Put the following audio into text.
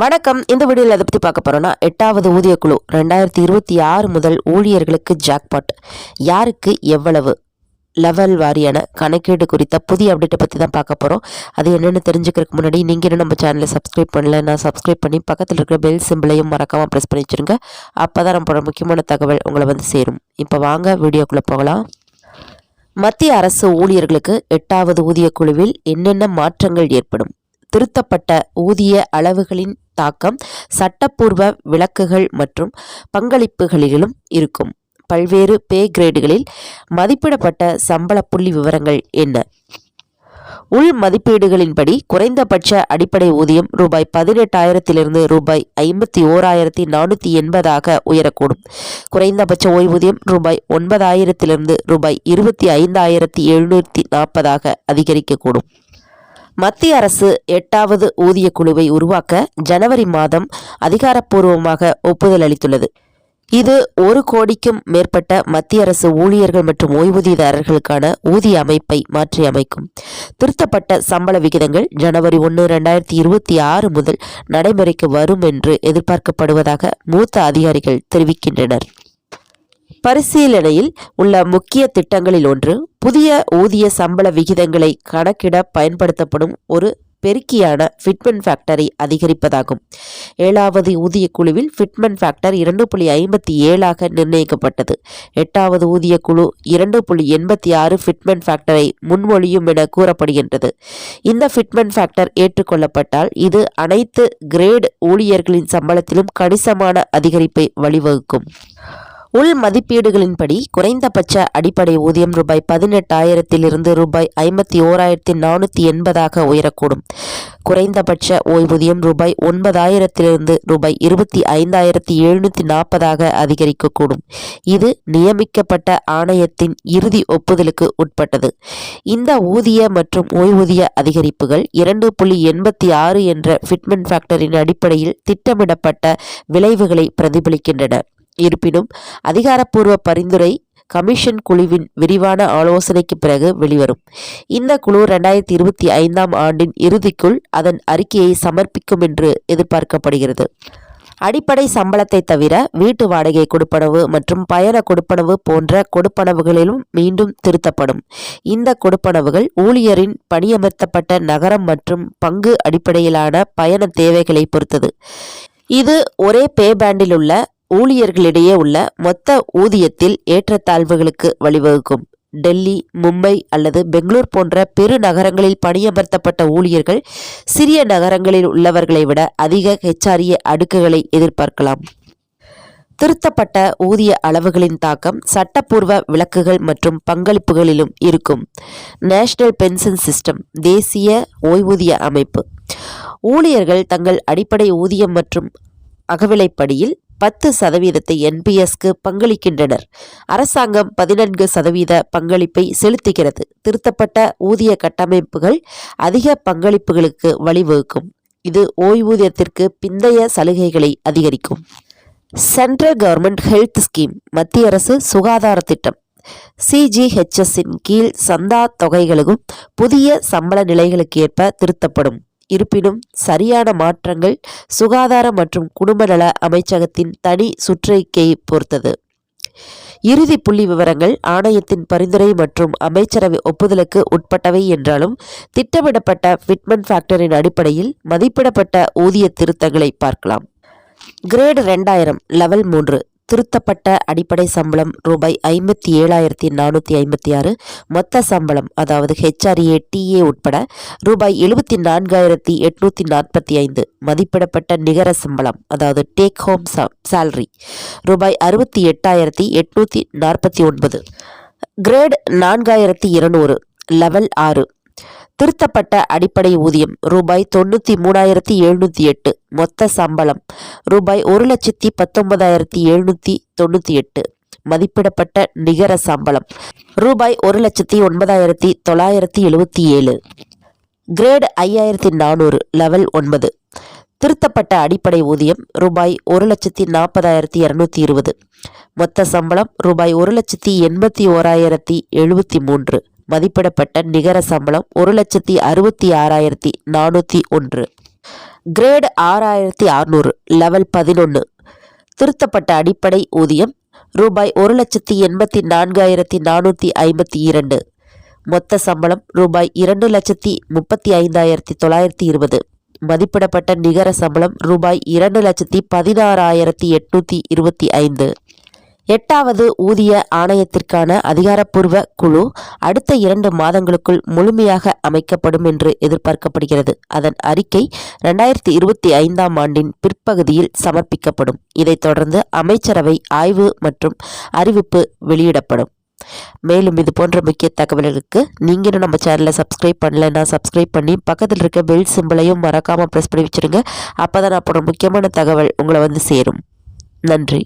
வணக்கம். இந்த வீடியோவில் அதை பற்றி பார்க்க போகிறோன்னா எட்டாவது ஊதிய குழு ரெண்டாயிரத்தி இருபத்தி ஆறு முதல் ஊழியர்களுக்கு ஜாக்பாட் யாருக்கு எவ்வளவு லெவல் வாரியான கணக்கீடு குறித்த புதிய அப்டேட்டை பற்றி தான் பார்க்க போகிறோம் அது என்னென்னு தெரிஞ்சுக்கிறதுக்கு முன்னாடி நீங்கள் இன்னும் நம்ம சேனலை சப்ஸ்கிரைப் பண்ணல நான் சப்ஸ்கிரைப் பண்ணி பக்கத்தில் இருக்கிற பெல் சிம்பிளையும் மறக்காமல் ப்ரெஸ் பண்ணி வச்சுருங்க. அப்போ தான் நம்மளோட முக்கியமான தகவல் உங்களை வந்து சேரும். இப்போ வாங்க வீடியோக்குள்ளே போகலாம். மத்திய அரசு ஊழியர்களுக்கு எட்டாவது ஊதிய குழுவில் என்னென்ன மாற்றங்கள் ஏற்படும்? திருத்தப்பட்ட ஊதிய அளவுகளின் தாக்கம் சட்டப்பூர்வ விலக்குகள் மற்றும் பங்களிப்புகளிலும் இருக்கும். பல்வேறு பே கிரேடுகளில் மதிப்பிடப்பட்ட சம்பள புள்ளி விவரங்கள் என்ன? உள் மதிப்பீடுகளின்படி குறைந்தபட்ச அடிப்படை ஊதியம் ரூபாய் பதினெட்டாயிரத்திலிருந்து ரூபாய் ஐம்பத்தி ஓராயிரத்தி நானூற்றி எண்பதாக உயரக்கூடும். குறைந்தபட்ச ஓய்வூதியம் ரூபாய் ஒன்பதாயிரத்திலிருந்து ரூபாய் இருபத்தி ஐந்தாயிரத்தி எழுநூற்றி நாற்பதாக அதிகரிக்கக்கூடும். மத்திய அரசு எட்டாவது ஊதிய குழுவை உருவாக்க ஜனவரி மாதம் அதிகாரப்பூர்வமாக ஒப்புதல் அளித்துள்ளது. இது ஒரு கோடிக்கும் மேற்பட்ட மத்திய அரசு ஊழியர்கள் மற்றும் ஓய்வூதியதாரர்களுக்கான ஊதிய அமைப்பை மாற்றி அமைக்கும். திருத்தப்பட்ட சம்பள விகிதங்கள் ஜனவரி ஒன்று ரெண்டாயிரத்தி இருபத்தி ஆறு முதல் நடைமுறைக்கு வரும் என்று எதிர்பார்க்கப்படுவதாக மூத்த அதிகாரிகள் தெரிவிக்கின்றனர். பரிசீலனையில் உள்ள முக்கிய திட்டங்களில் ஒன்று புதிய ஊதிய சம்பள விகிதங்களை கணக்கிட பயன்படுத்தப்படும் ஒரு பெருக்கியான ஃபிட்மென்ட் ஃபேக்டரை அதிகரிப்பதாகும். ஏழாவது ஊதிய குழுவில் ஃபிட்மென்ட் ஃபேக்டர் இரண்டு புள்ளி ஐம்பத்தி ஏழாக நிர்ணயிக்கப்பட்டது. எட்டாவது ஊதிய குழு இரண்டு புள்ளி எண்பத்தி ஆறு ஃபிட்மென்ட் ஃபேக்டரை முன்மொழியும் என கூறப்படுகின்றது. இந்த ஃபிட்மென்ட் ஃபேக்டர் ஏற்றுக்கொள்ளப்பட்டால் இது அனைத்து கிரேட் ஊழியர்களின் சம்பளத்திலும் கணிசமான அதிகரிப்பை வழிவகுக்கும். உள் மதிப்பீடுகளின்படி குறைந்தபட்ச அடிப்படை ஊதியம் ரூபாய் பதினெட்டாயிரத்திலிருந்து ரூபாய் ஐம்பத்தி ஓராயிரத்தி நானூற்றி எண்பதாக உயரக்கூடும். குறைந்தபட்ச ஓய்வூதியம் ரூபாய் ஒன்பதாயிரத்திலிருந்து ரூபாய் இருபத்தி ஐந்தாயிரத்தி எழுநூற்றி நாற்பதாக அதிகரிக்கக்கூடும். இது நியமிக்கப்பட்ட ஆணையத்தின் இறுதி ஒப்புதலுக்கு உட்பட்டது. இந்த ஊதிய மற்றும் ஓய்வூதிய அதிகரிப்புகள் இரண்டு புள்ளி எண்பத்தி ஆறு என்ற ஃபிட்மென்ட் ஃபேக்டரின் அடிப்படையில் திட்டமிடப்பட்ட விளைவுகளை பிரதிபலிக்கின்றன. இருப்பினும் அதிகாரப்பூர்வ பரிந்துரை கமிஷன் குழுவின் விரிவான ஆலோசனைக்கு பிறகு வெளிவரும். இந்த குழு ரெண்டாயிரத்தி இருபத்தி ஐந்தாம் ஆண்டின் இறுதிக்குள் அதன் அறிக்கையை சமர்ப்பிக்கும் என்று எதிர்பார்க்கப்படுகிறது. அடிப்படை சம்பளத்தை தவிர வீட்டு வாடகை கொடுப்பனவு மற்றும் பயண கொடுப்பனவு போன்ற கொடுப்பனவுகளிலும் மீண்டும் திருத்தப்படும். இந்த கொடுப்பனவுகள் ஊழியரின் பணியமர்த்தப்பட்ட நகரம் மற்றும் பங்கு அடிப்படையிலான பயண தேவைகளை பொறுத்தது. இது ஒரே பே பேண்டில் உள்ள ஊழியர்களிடையே உள்ள மொத்த ஊதியத்தில் ஏற்றத்தாழ்வுகளுக்கு வழிவகுக்கும். டெல்லி மும்பை அல்லது பெங்களூர் போன்ற பெரு நகரங்களில் பணியமர்த்தப்பட்ட ஊழியர்கள் சிறிய நகரங்களில் உள்ளவர்களை விட அதிக ஹெச்ஆர்ஏ அடுக்குகளை எதிர்பார்க்கலாம். திருத்தப்பட்ட ஊதிய அளவுகளின் தாக்கம் சட்டப்பூர்வ விலக்குகள் மற்றும் பங்களிப்புகளிலும் இருக்கும். நேஷனல் பென்ஷன் சிஸ்டம் தேசிய ஓய்வூதிய அமைப்பு. ஊழியர்கள் தங்கள் அடிப்படை ஊதியம் மற்றும் அகவிலைப்படியில் பத்து சதவீதத்தை என்பிஎஸ்க்கு பங்களிக்கின்றனர். அரசாங்கம் பதினான்கு சதவீத பங்களிப்பை செலுத்துகிறது. திருத்தப்பட்ட ஊதிய கட்டமைப்புகள் அதிக பங்களிப்புகளுக்கு வழிவகுக்கும். இது ஓய்வூதியத்திற்கு பிந்தைய சலுகைகளை அதிகரிக்கும். சென்ட்ரல் கவர்மெண்ட் ஹெல்த் ஸ்கீம் மத்திய அரசு சுகாதார திட்டம். சிஜிஹெச்எஸ்ஸின் கீழ் சந்தா தொகைகளுக்கும் புதிய சம்பள நிலைகளுக்கு ஏற்ப திருத்தப்படும். இருப்பினும் சரியான மாற்றங்கள் சுகாதார மற்றும் குடும்ப நல அமைச்சகத்தின் தனி சுற்றறிக்கையை பொறுத்தது. இறுதி புள்ளி விவரங்கள் ஆணையத்தின் பரிந்துரை மற்றும் அமைச்சரவை ஒப்புதலுக்கு உட்பட்டவை என்றாலும் திட்டமிடப்பட்ட ஃபிட்மென்ட் ஃபேக்டரின் அடிப்படையில் மதிப்பிடப்பட்ட ஊதிய திருத்தங்களை பார்க்கலாம். கிரேடு ரெண்டாயிரம் லெவல் மூன்று. திருத்தப்பட்ட அடிப்படை சம்பளம் ரூபாய் ஐம்பத்தி ஏழாயிரத்தி நானூற்றி ஐம்பத்தி ஆறு. மொத்த சம்பளம் அதாவது ஹெச்ஆர்ஏ டிஏ உட்பட ரூபாய் எழுபத்தி நான்காயிரத்தி எட்நூற்றி நாற்பத்தி ஐந்து. மதிப்பிடப்பட்ட நிகர சம்பளம் அதாவது டேக் ஹோம் சேலரி ரூபாய் அறுபத்தி எட்டாயிரத்தி எட்நூற்றி நாற்பத்தி ஒன்பது. கிரேட் நான்காயிரத்தி இருநூறு லெவல் ஆறு. திருத்தப்பட்ட அடிப்படை ஊதியம் ரூபாய் தொண்ணூற்றி மூணாயிரத்தி எழுநூற்றி எட்டு. மொத்த சம்பளம் ரூபாய் ஒரு லட்சத்தி பத்தொன்பதாயிரத்தி எழுநூற்றி தொண்ணூற்றி எட்டு. மதிப்பிடப்பட்ட நிகர சம்பளம் ரூபாய் ஒரு லட்சத்தி ஒன்பதாயிரத்தி தொள்ளாயிரத்தி எழுபத்தி ஏழு. கிரேடு ஐயாயிரத்தி நானூறு லெவல் ஒன்பது. திருத்தப்பட்ட அடிப்படை ஊதியம் ரூபாய் ஒரு லட்சத்தி நாற்பதாயிரத்தி இரநூத்தி இருபது. மொத்த சம்பளம் ரூபாய் ஒரு லட்சத்தி எண்பத்தி ஓராயிரத்தி எழுபத்தி மூன்று. மதிப்பிடப்பட்ட நிகர சம்பளம் ஒரு லட்சத்தி அறுபத்தி ஆறாயிரத்தி நானூற்றி ஒன்று. கிரேடு ஆறாயிரத்தி அறுநூறு லெவல் பதினொன்று திருத்தப்பட்ட அடிப்படை ஊதியம் ரூபாய் ஒரு லட்சத்தி எண்பத்தி நான்காயிரத்தி நானூற்றி ஐம்பத்தி இரண்டு. மொத்த சம்பளம் ரூபாய் இரண்டு லட்சத்தி முப்பத்தி ஐந்தாயிரத்தி தொள்ளாயிரத்தி இருபது. மதிப்பிடப்பட்ட நிகர சம்பளம் ரூபாய் இரண்டு லட்சத்தி பதினாறாயிரத்தி எட்நூற்றி இருபத்தி ஐந்து. எட்டாவது ஊதிய ஆணையத்திற்கான அதிகாரப்பூர்வ குழு அடுத்த இரண்டு மாதங்களுக்குள் முழுமையாக அமைக்கப்படும் என்று எதிர்பார்க்கப்படுகிறது. அதன் அறிக்கை ரெண்டாயிரத்தி இருபத்தி ஐந்தாம் ஆண்டின் பிற்பகுதியில் சமர்ப்பிக்கப்படும். இதைத் தொடர்ந்து அமைச்சரவை ஆய்வு மற்றும் அறிவிப்பு வெளியிடப்படும். மேலும் இது போன்ற முக்கிய தகவல்களுக்கு நீங்களும் நம்ம சேனலை சப்ஸ்கிரைப் பண்ணலைன்னா சப்ஸ்கிரைப் பண்ணி பக்கத்தில் இருக்க பெல் சிம்பிளையும் மறக்காமல் ப்ரெஸ் பண்ணி வச்சுருங்க. அப்போ தான் நான் போடுற முக்கியமான தகவல் உங்களை வந்து சேரும். நன்றி.